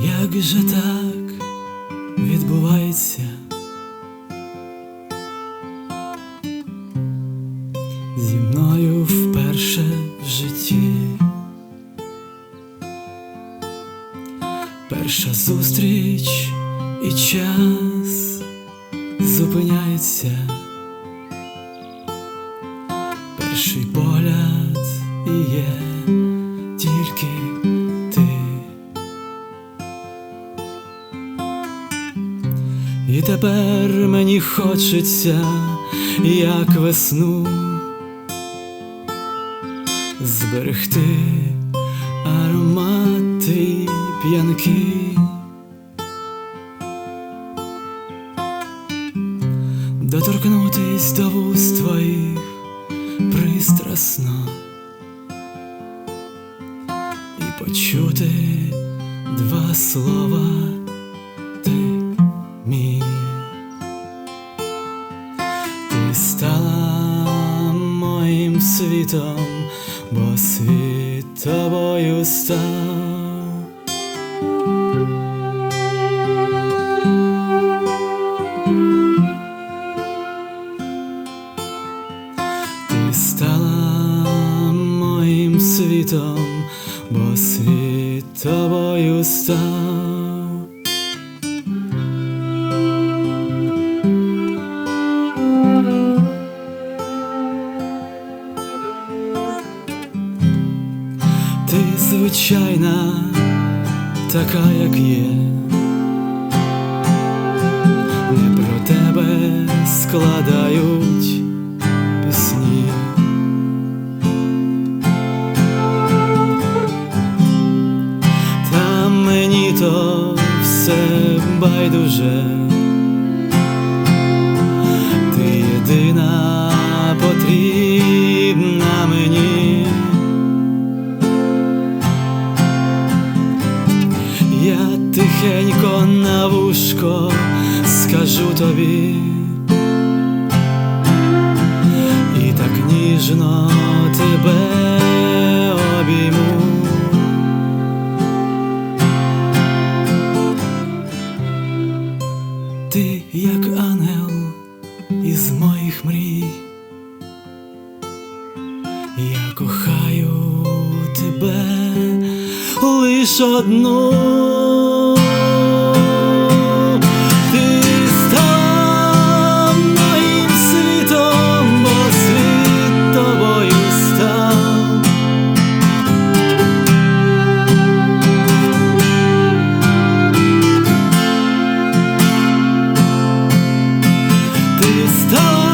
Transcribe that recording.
Як же так відбувається? Зі мною вперше в житті. Перша зустріч і час зупиняється. Перший погляд і є тільки І тепер мені хочеться, як весну, зберегти аромати п'янки. Доторкнутись до вуст твоїх пристрасно і почути два слова світом, бо світ тобою став. Ти стала моїм світом, бо світ тобою став. Звичайна, така, як є, не про тебе складають пісні. Та мені то все байдуже, ти єдина потрібна вушко скажу тобі, і так ніжно тебе обійму. Ти як ангел із моїх мрій, я кохаю тебе лиш одну. Ти